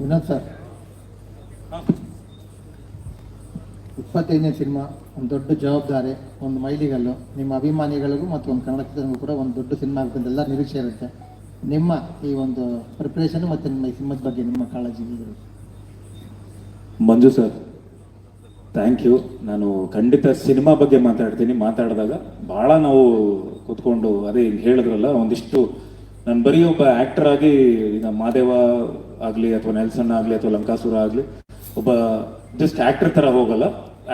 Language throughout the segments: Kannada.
ವಿನೋದ್ ಸರ್. ಇಪ್ಪತ್ತೈದನೇ ಸಿನಿಮಾ ಒಂದು ದೊಡ್ಡ ಜವಾಬ್ದಾರಿ ಒಂದು ಮೈಲಿಗಲ್ಲು. ನಿಮ್ಮ ಅಭಿಮಾನಿಗಳಿಗೂ ಮತ್ತು ಒಂದು ಕನ್ನಡ ಚಿತ್ರಗೂ ಕೂಡ ಒಂದು ದೊಡ್ಡ ಸಿನಿಮಾ ಆಗಬೇಕಂತ ಎಲ್ಲ ನಿರೀಕ್ಷೆ ಇರುತ್ತೆ. ನಿಮ್ಮ ಈ ಒಂದು ಪ್ರಿಪ್ರೇಷನ್ ಮತ್ತು ನಿಮ್ಮ ಈ ಸಿನಿಮಾದ ಬಗ್ಗೆ ನಿಮ್ಮ ಕಾಳಜಿ? ಮಂಜು ಸರ್ ಥ್ಯಾಂಕ್ ಯು ನಾನು ಖಂಡಿತ ಸಿನಿಮಾ ಬಗ್ಗೆ ಮಾತಾಡ್ತೀನಿ. ಮಾತಾಡಿದಾಗ ಭಾಳ ನಾವು ಕೂತ್ಕೊಂಡು ಅದೇ ಹೇಳಿದ್ರಲ್ಲ ಒಂದಿಷ್ಟು ನಾನು ಬರೀ ಒಬ್ಬ ಆ್ಯಕ್ಟರ್ ಆಗಿ ಈಗ ಮಾದೇವ ಆಗಲಿ ಅಥವಾ ನೆಲ್ಸನ್ ಆಗಲಿ ಅಥವಾ ಲಂಕಾಸುರ ಆಗಲಿ, ಒಬ್ಬ ಜಸ್ಟ್ ಆಕ್ಟರ್ ತರ ಹೋಗಲ್ಲ.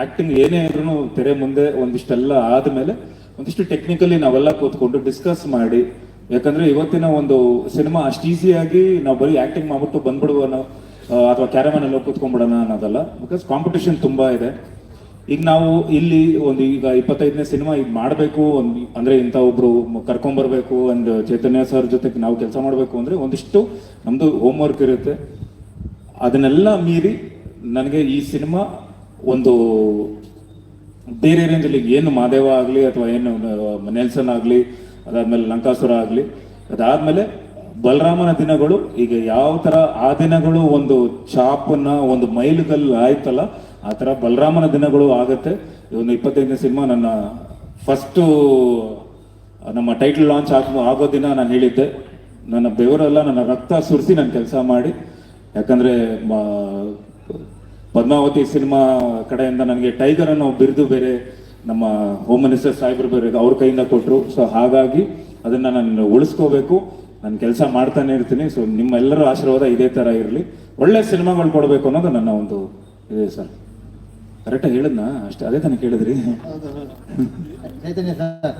ಆಕ್ಟಿಂಗ್ ಏನೇ ಇದ್ರೂ ತೆರೆ ಮುಂದೆ ಒಂದಿಷ್ಟೆಲ್ಲ ಆದಮೇಲೆ ಒಂದಿಷ್ಟು ಟೆಕ್ನಿಕಲಿ ನಾವೆಲ್ಲ ಕೂತ್ಕೊಂಡು ಡಿಸ್ಕಸ್ ಮಾಡಿ, ಯಾಕಂದ್ರೆ ಇವತ್ತಿನ ಒಂದು ಸಿನಿಮಾ ಅಷ್ಟು ಈಸಿಯಾಗಿ ನಾವು ಬರೀ ಆಕ್ಟಿಂಗ್ ಮಾಡ್ಬಿಟ್ಟು ಬಂದ್ಬಿಡುವ ಅಥವಾ ಕ್ಯಾರಮನಲ್ಲಿ ಕೂತ್ಕೊಂಡ್ಬಿಡೋಣ ಅನ್ನೋದಲ್ಲ. ಬಿಕಾಸ್ ಕಾಂಪಿಟೇಷನ್ ತುಂಬಾ ಇದೆ. ಈಗ ನಾವು ಇಲ್ಲಿ ಒಂದು ಈಗ ಇಪ್ಪತ್ತೈದನೇ ಸಿನಿಮಾ ಈಗ ಮಾಡಬೇಕು ಒಂದು ಅಂದರೆ ಇಂಥ ಒಬ್ರು ಕರ್ಕೊಂಬರ್ಬೇಕು ಅಂಡ್ ಚೈತನ್ಯ ಸರ್ ಜೊತೆಗೆ ನಾವು ಕೆಲಸ ಮಾಡಬೇಕು ಅಂದ್ರೆ ಒಂದಿಷ್ಟು ನಮ್ದು ಹೋಮ್ ವರ್ಕ್ ಇರುತ್ತೆ. ಅದನ್ನೆಲ್ಲ ಮೀರಿ ನನಗೆ ಈ ಸಿನಿಮಾ ಒಂದು ಬೇರೆ ರೇಂಜಲ್ಲಿ ಏನು ಮಾದೇವ ಆಗಲಿ ಅಥವಾ ಏನು ನೆಲ್ಸನ್ ಆಗಲಿ, ಅದಾದ್ಮೇಲೆ ಲಂಕಾಸುರ ಆಗಲಿ, ಅದಾದಮೇಲೆ ಬಲರಾಮನ ದಿನಗಳು, ಈಗ ಯಾವ ಥರ ಆ ದಿನಗಳು ಒಂದು ಚಾಪನ್ನ ಒಂದು ಮೈಲುಗಲ್ಲು ಆಯ್ತಲ್ಲ ಆ ಥರ ಬಲರಾಮನ ದಿನಗಳು ಆಗುತ್ತೆ. ಇದೊಂದು ಇಪ್ಪತ್ತೈದನೇ ಸಿನಿಮಾ ನನ್ನ ಫಸ್ಟ್ ನಮ್ಮ ಟೈಟಲ್ ಲಾಂಚ್ ಆಗೋ ಆಗೋ ದಿನ ನಾನು ಹೇಳಿದ್ದೆ. ನನ್ನ ಬೆವರೆಲ್ಲ ನನ್ನ ರಕ್ತ ಸುರಿಸಿ ನಾನು ಕೆಲಸ ಮಾಡಿ. ಯಾಕಂದ್ರೆ ಪದ್ಮಾವತಿ ಸಿನಿಮಾ ಕಡೆಯಿಂದ ನನಗೆ ಟೈಗರ್ ಅನ್ನೋ ಬಿರುದು ಬೇರೆ, ನಮ್ಮ ಹೋಮ್ ಮಿನಿಸ್ಟರ್ ಸಾಹೇಬ್ರು ಬೇರೆ ಅವ್ರ ಕೈಯಿಂದ ಕೊಟ್ಟರು ಸೊ ಹಾಗಾಗಿ ಅದನ್ನ ನಾನು ಉಳಿಸ್ಕೋಬೇಕು. ನಾನು ಕೆಲಸ ಮಾಡ್ತಾನೆ ಇರ್ತೀನಿ. ಸೊ ನಿಮ್ಮೆಲ್ಲರ ಆಶೀರ್ವಾದ ಇದೇ ತರ ಇರಲಿ. ಒಳ್ಳೆ ಸಿನಿಮಾಗಳು ಕೊಡಬೇಕು ಅನ್ನೋದು ನನ್ನ ಒಂದು ಇದೆ ಸರ್. ಕರೆಕ್ಟಾಗಿ ಹೇಳಿದ್ನಾ? ಅಷ್ಟೇ ಅದೇ ತಾನೇ ಕೇಳಿದ್ರಿ. ಸರ್